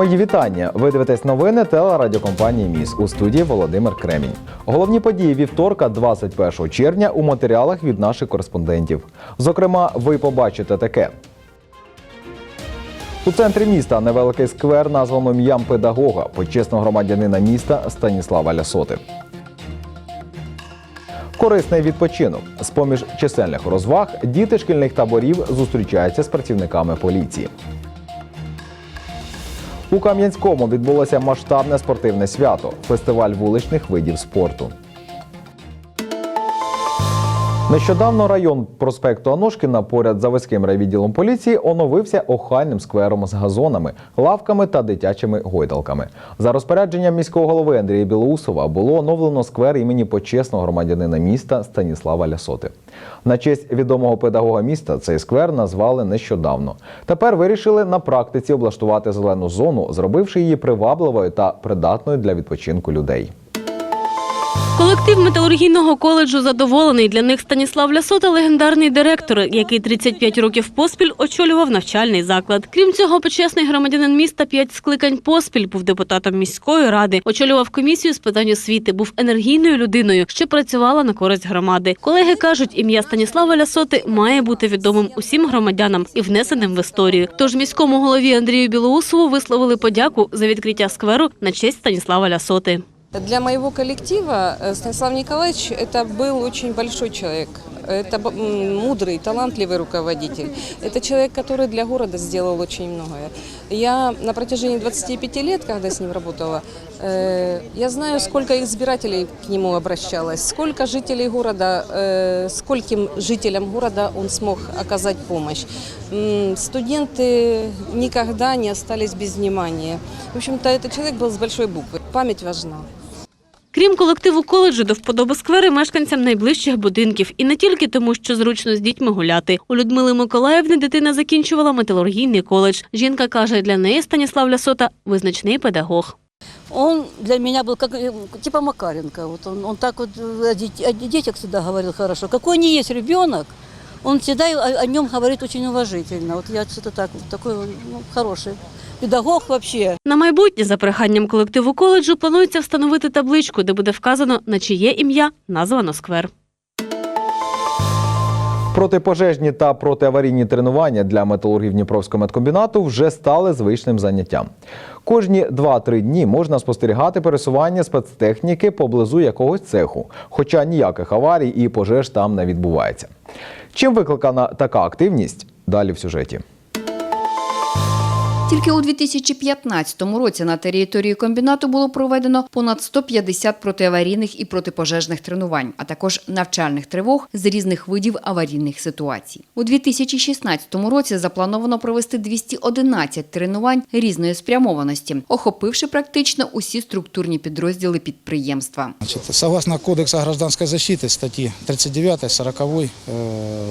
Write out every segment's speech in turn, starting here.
Мої вітання. Ви дивитесь новини телерадіокомпанії Міс у студії Володимир Кремінь. Головні події вівторка, 21 червня, у матеріалах від наших кореспондентів. Зокрема, ви побачите таке. У центрі міста невеликий сквер названо ім'ям педагога, почесного громадянина міста Станіслава Лясоти. Корисний відпочинок. З поміж чисельних розваг діти шкільних таборів зустрічаються з працівниками поліції. У Кам'янському відбулося масштабне спортивне свято фестиваль вуличних видів спорту. Нещодавно район проспекту Аношкіна поряд заводським райвідділом поліції оновився охайним сквером з газонами, лавками та дитячими гойдалками. За розпорядженням міського голови Андрія Білоусова було оновлено сквер імені почесного громадянина міста Станіслава Лясоти. На честь відомого педагога міста цей сквер назвали нещодавно. Тепер вирішили на практиці облаштувати зелену зону, зробивши її привабливою та придатною для відпочинку людей. Колектив металургійного коледжу задоволений. Для них Станіслав Лясота – легендарний директор, який 35 років поспіль очолював навчальний заклад. Крім цього, почесний громадянин міста п'ять скликань поспіль був депутатом міської ради, очолював комісію з питань освіти, був енергійною людиною, що працювала на користь громади. Колеги кажуть, ім'я Станіслава Лясоти має бути відомим усім громадянам і внесеним в історію. Тож міському голові Андрію Білоусову висловили подяку за відкриття скверу на честь Станіслава Лясоти. Для моего коллектива э, Станислав Николаевич это был очень большой человек. Это б- м, мудрый, талантливый руководитель. Это человек, который для города сделал очень многое. Я на протяжении 25 лет, когда с ним работала, э, я знаю, сколько избирателей к нему обращалось, сколько жителей города, э, скольким жителям города он смог оказать помощь. М, Студенты никогда не остались без внимания. В общем-то, этот человек был с большой буквы. Память важна. Крім колективу коледжу, до вподоби сквери мешканцям найближчих будинків. І не тільки тому, що зручно з дітьми гуляти. У Людмили Миколаївни дитина закінчувала металургійний коледж. Жінка каже, для неї Станіслав Лясота – визначний педагог. Он для меня был как э, типа Макаренко. Вот он, он так вот э, о, дет- о детях всегда говорил хорошо. Какой не есть ребенок, он всегда о, о нем говорит очень уважительно. Вот я что-то так, такой ну, хороший педагог вообще. На майбутнє, за проханням колективу коледжу, планується встановити табличку, де буде вказано, на чиє ім'я названо сквер. Протипожежні та протиаварійні тренування для металургів Дніпровського медкомбінату вже стали звичним заняттям. Кожні 2-3 дні можна спостерігати пересування спецтехніки поблизу якогось цеху, хоча ніяких аварій і пожеж там не відбувається. Чим викликана така активність? Далі в сюжеті. Тільки у 2015 році на території комбінату було проведено понад 150 протиаварійних і протипожежних тренувань, а також навчальних тривог з різних видів аварійних ситуацій. У 2016 році заплановано провести 211 тренувань різної спрямованості, охопивши практично усі структурні підрозділи підприємства. Согласно Кодекса гражданской защиты, статьи 39, 40, э,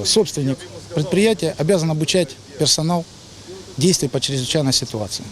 собственник предприятия обязан обучать персонал действий по чрезвычайной ситуации.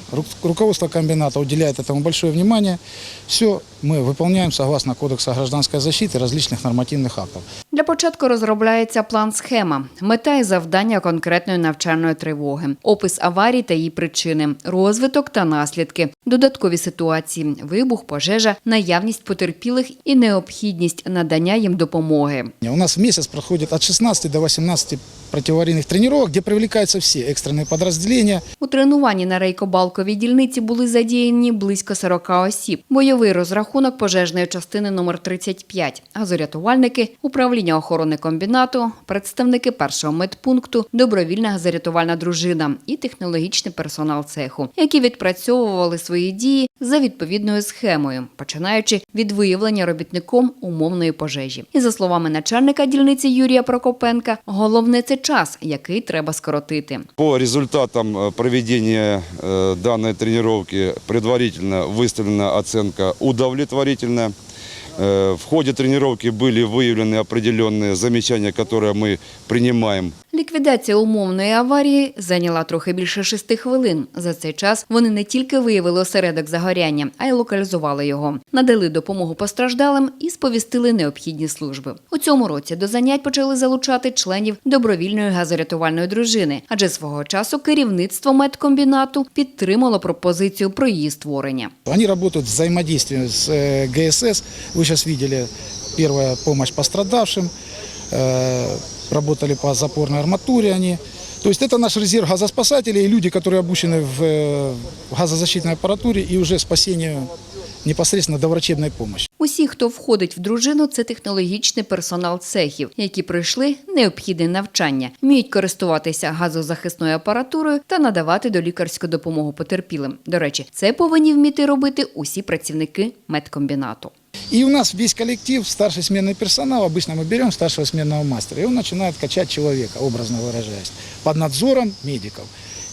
Руководство комбината уделяет этому большое внимание. Все мы выполняем согласно Кодекса гражданской защиты различных нормативных актов. Для початку розробляється план-схема, мета і завдання конкретної навчальної тривоги, опис аварій та її причини, розвиток та наслідки, додаткові ситуації, вибух, пожежа, наявність потерпілих і необхідність надання їм допомоги. У нас в месяц проходит от 16 до 18 противоаварийных тренировок, где привлекаются все экстренные подразделения, У тренуванні на рейкобалковій дільниці були задіяні близько 40 осіб. Бойовий розрахунок пожежної частини номер 35, газорятувальники, управління охорони комбінату, представники першого медпункту, добровільна газорятувальна дружина і технологічний персонал цеху, які відпрацьовували свої дії за відповідною схемою, починаючи від виявлення робітником умовної пожежі. І за словами начальника дільниці Юрія Прокопенка, головне це час, який треба скоротити. По результатам э, проведения э, данной тренировки предварительно выставлена оценка удовлетворительная. Э, В ходе тренировки были выявлены определенные замечания, которые мы принимаем. Ліквідація умовної аварії зайняла трохи більше шести хвилин. За цей час вони не тільки виявили осередок загоряння, а й локалізували його, надали допомогу постраждалим і сповістили необхідні служби. У цьому році до занять почали залучати членів добровільної газорятувальної дружини, адже свого часу керівництво медкомбінату підтримало пропозицію про її створення. Они работают в взаимодействии с э, ГСС. Вы сейчас видели первая помощь пострадавшим Э, Работали по запорной арматуре они. То есть это наш резерв газоспасателей и люди, которые обучены в э, газозащитной аппаратуре и уже спасению непосредственно доврачебной помощи. Усі, хто входить в дружину, це технологічний персонал цехів, які пройшли необхідне навчання, вміють користуватися газозахисною апаратурою та надавати долікарську допомогу потерпілим. До речі, це повинні вміти робити усі працівники медкомбінату. И у нас весь коллектив, старший сменный персонал, обычно мы берем старшего сменного мастера, и он начинает качать человека, образно выражаясь, под надзором медиков.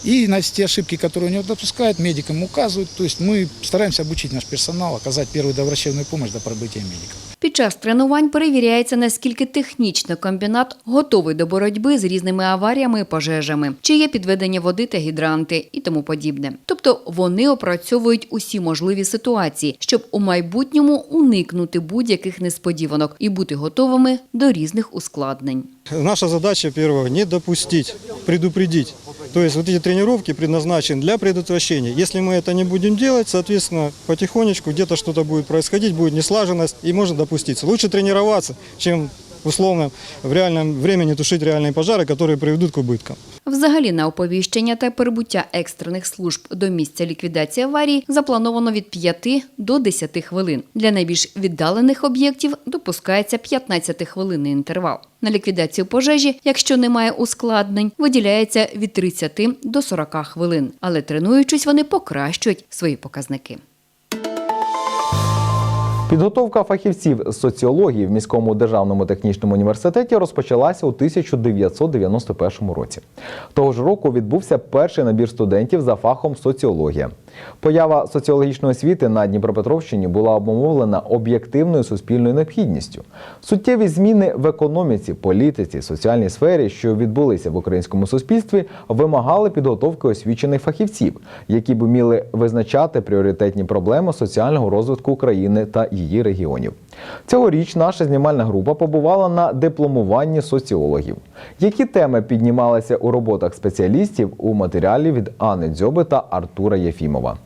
И на те ошибки, которые у него допускают, медикам указывают. То есть мы стараемся обучить наш персонал, оказать первую доврачебную помощь до пробытия медиков. Під час тренувань перевіряється, наскільки технічно комбінат готовий до боротьби з різними аваріями і пожежами, чи є підведення води та гідранти і тому подібне. Тобто вони опрацьовують усі можливі ситуації, щоб у майбутньому уникнути будь-яких несподіванок і бути готовими до різних ускладнень. Наша задача первого не допустить, предупредить. То есть вот эти тренировки предназначены для предотвращения. Если мы это не будем делать, соответственно, потихонечку где-то что-то будет происходить, будет неслаженность и может допуститься. Лучше тренироваться, чем условно в реальном времени тушить реальные пожары, которые приведут к убыткам. Взагалі на оповіщення та прибуття екстрених служб до місця ліквідації аварії заплановано від 5 до 10 хвилин. Для найбільш віддалених об'єктів допускається 15-хвилинний інтервал. На ліквідацію пожежі, якщо немає ускладнень, виділяється від 30 до 40 хвилин. Але тренуючись, вони покращують свої показники. Підготовка фахівців з соціології в міському державному технічному університеті розпочалася у 1991 році. Того ж року відбувся перший набір студентів за фахом соціологія. Поява соціологічної освіти на Дніпропетровщині була обумовлена об'єктивною суспільною необхідністю. Суттєві зміни в економіці, політиці, соціальній сфері, що відбулися в українському суспільстві, вимагали підготовки освічених фахівців, які б уміли визначати пріоритетні проблеми соціального розвитку України та її регіонів. Цьогоріч наша знімальна група побувала на дипломуванні соціологів. Які теми піднімалися у роботах спеціалістів у матеріалі від Анни Дзьоби та Артура Єфімова?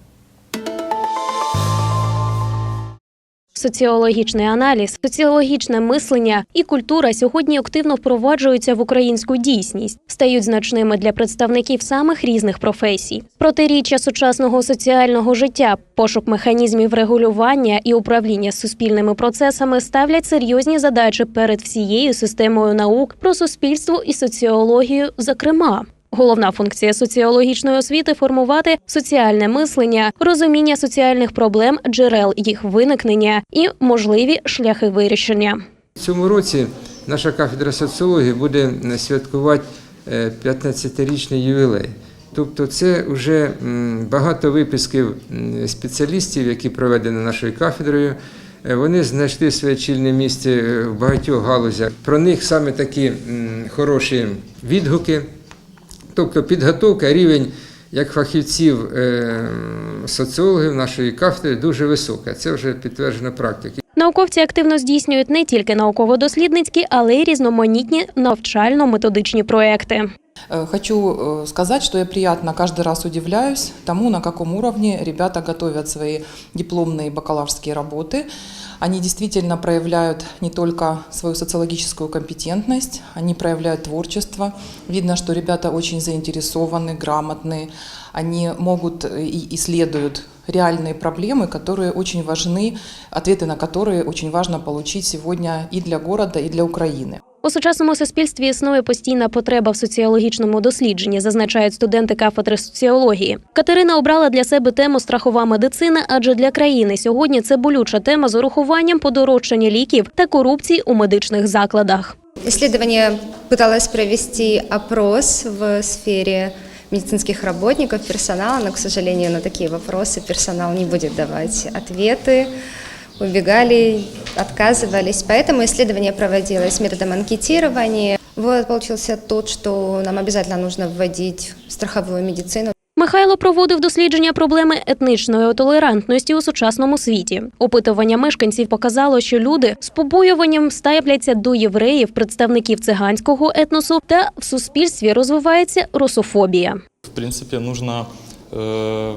Соціологічний аналіз, соціологічне мислення і культура сьогодні активно впроваджуються в українську дійсність, стають значними для представників самих різних професій. Протиріччя сучасного соціального життя, пошук механізмів регулювання і управління суспільними процесами ставлять серйозні задачі перед всією системою наук про суспільство і соціологію, зокрема. Головна функція соціологічної освіти формувати соціальне мислення, розуміння соціальних проблем, джерел їх виникнення і можливі шляхи вирішення. В цьому році наша кафедра соціології буде святкувати е, 15-річний ювілей. Тобто це вже багато випусків спеціалістів, які проведені нашою кафедрою. Е, Вони знайшли своє чільне місце е, в багатьох галузях. Про них саме такі хороші відгуки. Тобто підготовка, рівень як фахівців е, соціологів нашої кафедри дуже висока. Це вже підтверджено практикою. Науковці активно здійснюють не тільки науково-дослідницькі, але й різноманітні навчально-методичні проекти. Э, Хочу э, сказать, что я приятно каждый раз удивляюсь тому, на каком уровне ребята готовят свои дипломные и бакалаврские работы. Они действительно проявляют не только свою социологическую компетентность, они проявляют творчество. Видно, что ребята очень заинтересованы, грамотные. Они могут э, и исследуют реальные проблемы, которые очень важны, ответы на которые очень важно получить сегодня и для города, и для Украины. У сучасному суспільстві існує постійна потреба в соціологічному дослідженні, зазначають студенти кафедри соціології. Катерина обрала для себе тему страхова медицина, адже для країни сьогодні це болюча тема з урахуванням подорожчання ліків та корупції у медичних закладах. Исследование пыталось провести опрос в сфере медицинских работников, персонала, но, к сожалению, на такие вопросы персонал не будет давать ответы, убегали, отказывались. Поэтому исследование проводилось методом анкетирования. Вывод получился тот, что нам обязательно нужно вводить страховую медицину. Михайло проводив дослідження проблеми етнічної толерантності у сучасному світі. Опитування мешканців показало, що люди з побоюванням ставляться до євреїв, представників циганського етносу, та в суспільстві розвивається русофобія. В принципе, нужно э,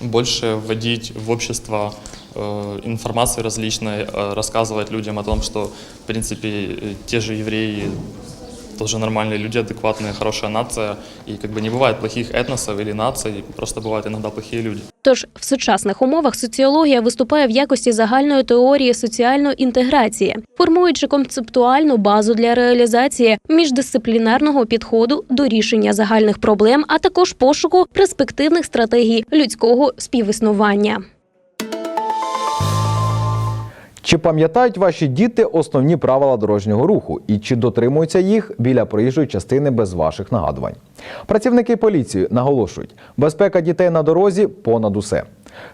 больше вводить в общество э, информации различной, э, рассказывать людям о том, что, в принципе, э, те же евреи тоже нормальные люди, адекватная, хорошая нация. И как бы не бывает плохих этносов или наций, просто бывают иногда плохие люди. Тож в сучасних умовах соціологія виступає в якості загальної теорії соціальної інтеграції, формуючи концептуальну базу для реалізації міждисциплінарного підходу до рішення загальних проблем, а також пошуку перспективних стратегій людського співіснування. Чи пам'ятають ваші діти основні правила дорожнього руху і чи дотримуються їх біля проїжджої частини без ваших нагадувань? Працівники поліції наголошують, безпека дітей на дорозі понад усе.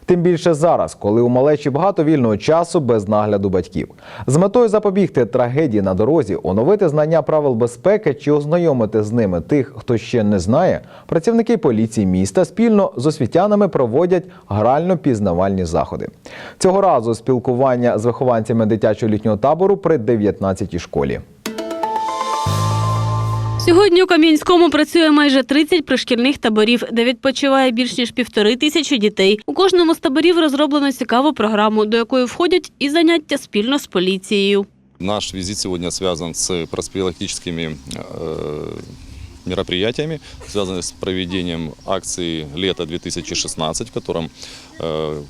Тим більше зараз, коли у малечі багато вільного часу без нагляду батьків. З метою запобігти трагедії на дорозі, оновити знання правил безпеки чи ознайомити з ними тих, хто ще не знає, працівники поліції міста спільно з освітянами проводять грально-пізнавальні заходи. Цього разу спілкування з вихованцями дитячого літнього табору при 19-й школі. Сьогодні у Кам'янському працює майже 30 пришкільних таборів, де відпочиває більш ніж півтори тисячі дітей. У кожному з таборів розроблено цікаву програму, до якої входять і заняття спільно з поліцією. Наш визит сегодня связан с профилактическими э, мероприятиями, связанными с проведением акции «Лето 2016», в котором э,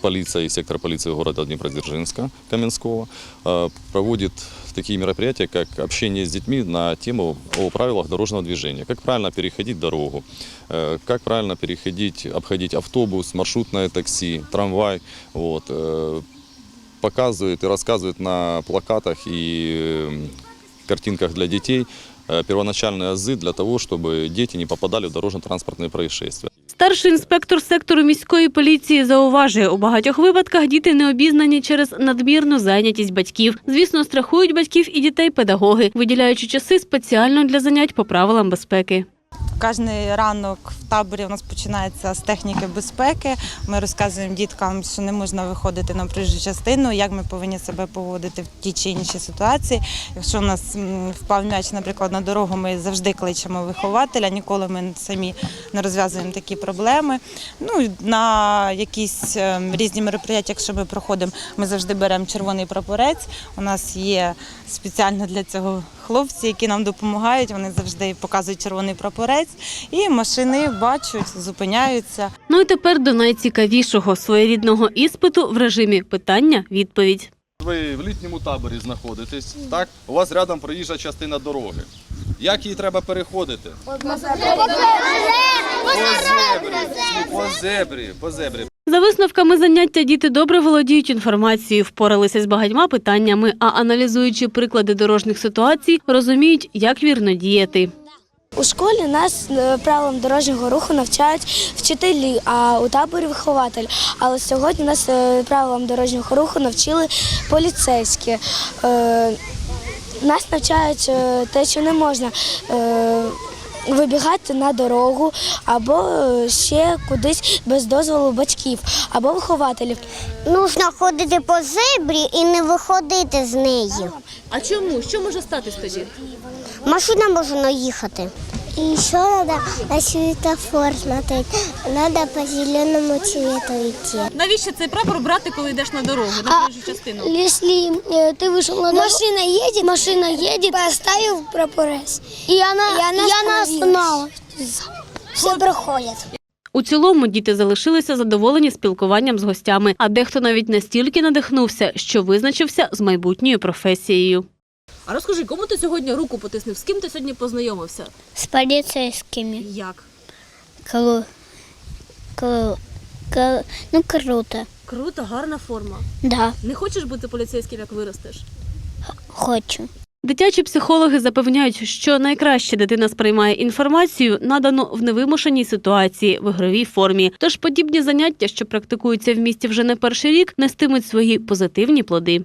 полиция и сектор полиции города Днепродзержинска, Каменского, э, проводит такие мероприятия, как общение с детьми на тему о правилах дорожного движения. Как правильно переходить дорогу, э, как правильно переходить, обходить автобус, маршрутное такси, трамвай. Вот, э, показывают и рассказывают на плакатах и э, картинках для детей первоначальные азы для того, чтобы дети не попадали в дорожно-транспортные происшествия. Старший інспектор сектору міської поліції зауважує, у багатьох випадках діти не обізнані через надмірну зайнятість батьків. Звісно, страхують батьків і дітей педагоги, виділяючи часи спеціально для занять по правилам безпеки. Кожен ранок в таборі у нас починається з техніки безпеки. Ми розказуємо діткам, що не можна виходити на проїжджу частину, як ми повинні себе поводити в тій чи іншій ситуації. Якщо у нас впав м'яч, наприклад, на дорогу, ми завжди кличемо вихователя, ніколи ми самі не розв'язуємо такі проблеми. Ну на якісь е, різні мероприятия, якщо ми проходимо, ми завжди беремо червоний прапорець. У нас є спеціально для цього хлопці, які нам допомагають. Вони завжди показують червоний прапорець, і машини бачать, зупиняються. Ну і тепер до найцікавішого своєрідного іспиту в режимі питання-відповідь. Ви в літньому таборі знаходитесь, так? У вас рядом проїжджа частина дороги. Як її треба переходити? По зебрі, по зебрі, по зебрі. За висновками заняття діти добре володіють інформацією, впоралися з багатьма питаннями, а аналізуючи приклади дорожніх ситуацій, розуміють, як вірно діяти. У школі нас е, правилам дорожнього руху навчають вчителі, а у таборі вихователь. Але сьогодні нас е, правилам дорожнього руху навчили поліцейські. Е, Нас навчають те, що не можна вибігати на дорогу або е, ще кудись без дозволу батьків або вихователів. Нужно ходити по зебрі і не виходити з неї. А чому? Що може статись тоді? Машина може наїхати. І ще треба на світофор смотреть. Треба по зеленому цвету йти. Навіщо цей прапор брати, коли йдеш на дорогу, на проїжджу частину? Если э, ты вышел на машина едет, машина едет, поставил прапорець, и она, и она, остановилась. Все проходят. У цілому діти залишилися задоволені спілкуванням з гостями, а дехто навіть настільки надихнувся, що визначився з майбутньою професією. А розкажи, кому ти сьогодні руку потиснув? З ким ти сьогодні познайомився? З поліцейськими. Як? Кру... Кру... Кру... Ну, круто. Круто, гарна форма. Да, Не хочеш бути поліцейським, як виростеш? хочу. Дитячі психологи запевняють, що найкраще дитина сприймає інформацію, надану в невимушеній ситуації в ігровій формі. Тож подібні заняття, що практикуються в місті вже не перший рік, нестимуть свої позитивні плоди.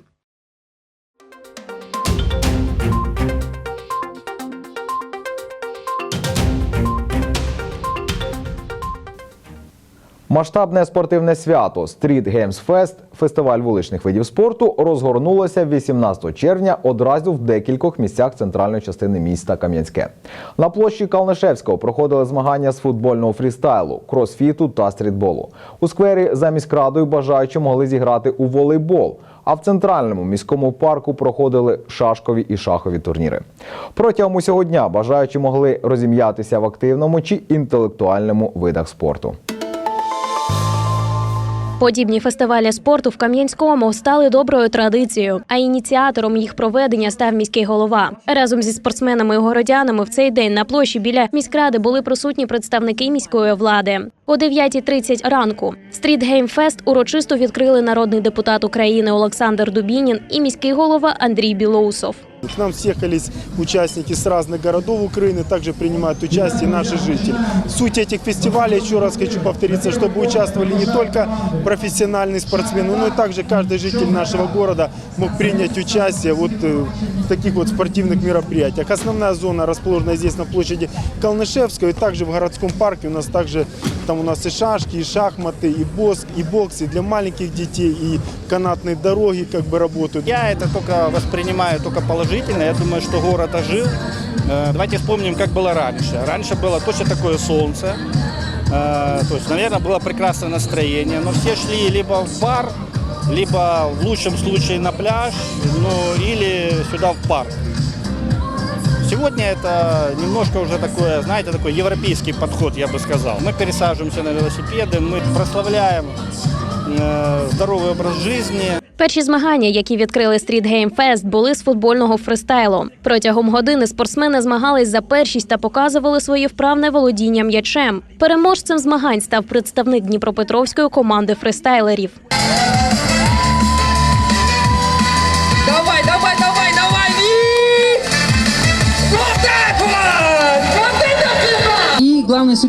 Масштабне спортивне свято Street Games Fest, фестиваль вуличних видів спорту, розгорнулося 18 червня одразу в декількох місцях центральної частини міста Кам'янське. На площі Калнишевського проходили змагання з футбольного фрістайлу, кросфіту та стрітболу. У сквері за міськрадою бажаючі могли зіграти у волейбол. А в центральному міському парку проходили шашкові і шахові турніри. Протягом усього дня бажаючі могли розім'ятися в активному чи інтелектуальному видах спорту. Подібні фестивалі спорту в Кам'янському стали доброю традицією, а ініціатором їх проведення став міський голова. Разом зі спортсменами і городянами в цей день на площі біля міськради були присутні представники міської влади. О 9.30 ранку Стріт Геймфест урочисто відкрили народний депутат України Олександр Дубінін і міський голова Андрій Білоусов. К нам съехались участники с разных городов Украины, также принимают участие наши жители. Суть этих фестивалей, еще раз хочу повториться, чтобы участвовали не только профессиональные спортсмены, но и также каждый житель нашего города мог принять участие вот э, в таких вот спортивных мероприятиях. Основная зона расположена здесь на площади Калнышевского, и также в городском парке у нас также там у нас и шашки, и шахматы, и боск, и бокс, и для маленьких детей, и канатные дороги как бы работают. Я это только воспринимаю только положительно. Я думаю, что город ожил. Э, Давайте вспомним, как было раньше. Раньше было точно такое солнце. Э, То есть, наверное, было прекрасное настроение. Но все шли либо в бар, либо в лучшем случае на пляж, ну или сюда в парк. Сегодня это немножко уже такое, знаете, такой европейский подход, я бы сказал. Мы пересаживаемся на велосипеды, мы прославляем здоровый образ жизни. Перші змагання, які відкрили Стріт Геймфест, були з футбольного фристайлу. Протягом години спортсмени змагались за першість та показували своє вправне володіння м'ячем. Переможцем змагань став представник Дніпропетровської команди фристайлерів.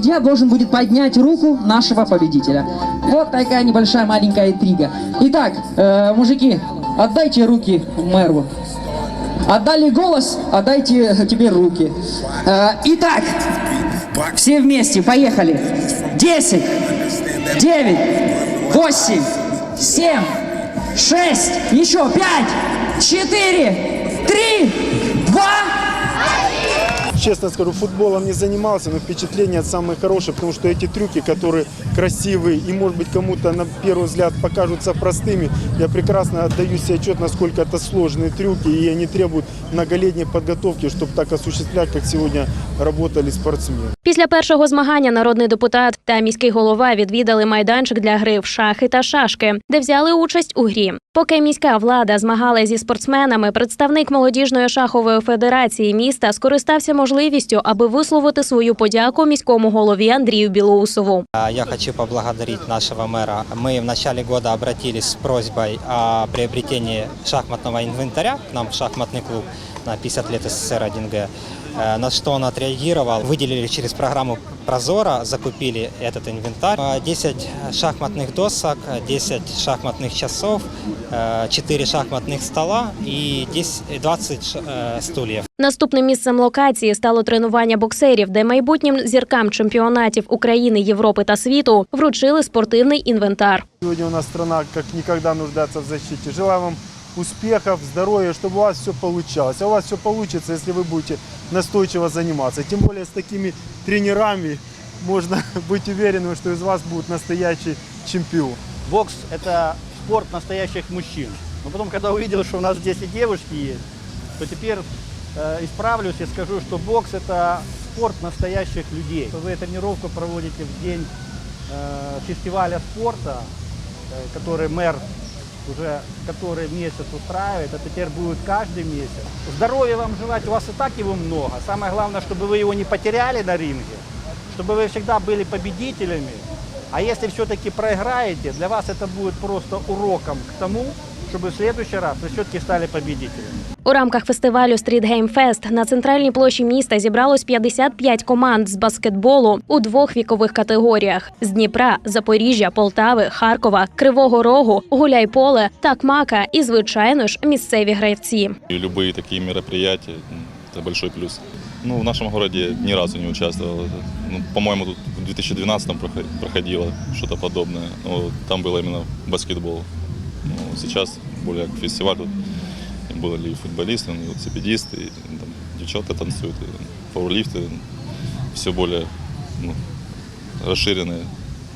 Судья должен будет поднять руку нашего победителя. Вот такая небольшая маленькая интрига. Итак, э, мужики, отдайте руки мэру. Отдали голос, отдайте теперь руки. Э, итак, все вместе, поехали. 10, 9, 8, 7, 6, еще 5, 4, Честно скажу, футболом не занимался, но впечатления самые хорошие, потому что эти трюки, которые красивые и, может быть, кому-то на первый взгляд покажутся простыми, я прекрасно отдаю себе отчет, насколько это сложные трюки, и они требуют многолетней подготовки, чтобы так осуществлять, как сегодня работали спортсмены. Після першого змагання народний депутат та міський голова відвідали майданчик для гри в шахи та шашки, де взяли участь у грі. Поки міська влада змагала зі спортсменами, представник молодіжної шахової федерації міста скористався можливістю, аби висловити свою подяку міському голові Андрію Білоусову. А, Я хочу поблагодарить нашего мэра. Мы в начале года обратились с просьбой о приобретении шахматного инвентаря к нам в шахматный клуб на 50 лет СССР 1Г. Э, На что он отреагировал. Выделили через программу Прозора, закупили этот инвентарь. А, 10 шахматных досок, 10 шахматных часов, 4 шахматных стола и 10 20 ш- э, стульев. Наступним місцем локації стало тренування боксерів, де майбутнім зіркам чемпіонатів України, Європи та світу вручили спортивний інвентар. Сегодня у нас страна как никогда нуждается в защите. Желаю вам успехов, здоровья, чтобы у вас все получалось. А у вас все получится, если вы будете настойчиво заниматься. Тем более с такими тренерами можно быть уверенным, что из вас будет настоящий чемпион. Бокс – это спорт настоящих мужчин. Но потом, когда увидел, что у нас здесь и девушки есть, то теперь э, исправлюсь и скажу, что бокс – это спорт настоящих людей. Вы тренировку проводите в день э, фестиваля спорта, э, который мэр уже который месяц устраивает, это теперь будет каждый месяц. Здоровья вам желать, у вас и так его много. Самое главное, чтобы вы его не потеряли на ринге, чтобы вы всегда были победителями. А если все-таки проиграете, для вас это будет просто уроком к тому, чтобы в следующий раз вы все-таки стали победителями. У рамках фестивалю Street Game Fest на центральній площі міста зібралось 55 команд з баскетболу у двох вікових категоріях: з Дніпра, Запоріжжя, Полтави, Харкова, Кривого Рогу, Гуляйполе, Такмака і, звичайно ж, місцеві гравці. И любые такие мероприятия м, – это большой плюс. Ну, в нашем городе ни разу не участвовал. Ну, по-моему, тут в 2012 проход- проходило что-то подобное. Но там было именно баскетбол. Ну, сейчас более как фестиваль. Тут были и футболисты, и велосипедисты, и там девчата танцуют, и пауэрлифты. Все более ну, расширенные,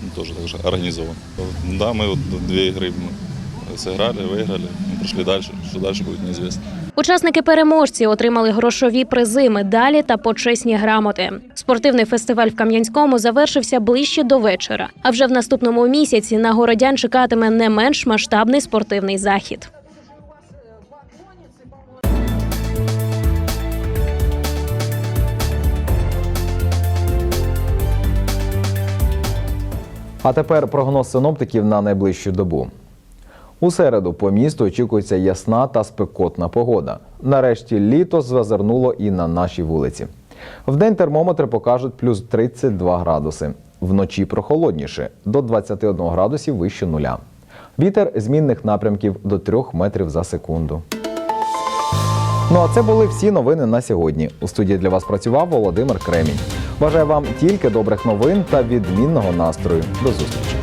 ну, тоже так же организовано. Да, мы вот две игры мы сыграли, выиграли, мы прошли дальше. Что дальше будет неизвестно. Учасники-переможці отримали грошові призи, медалі та почесні грамоти. Спортивний фестиваль в Кам'янському завершився ближче до вечора. А вже в наступному місяці на городян чекатиме не менш масштабний спортивний захід. А тепер прогноз синоптиків на найближчу добу. У середу по місту очікується ясна та спекотна погода. Нарешті літо зазирнуло і на наші вулиці. Вдень термометри покажуть плюс 32 градуси. Вночі прохолодніше до 21 градусів вище нуля. Вітер змінних напрямків до 3 метрів за секунду. Ну а це були всі новини на сьогодні. У студії для вас працював Володимир Кремінь. Бажаю вам тільки добрих новин та відмінного настрою. До зустрічі!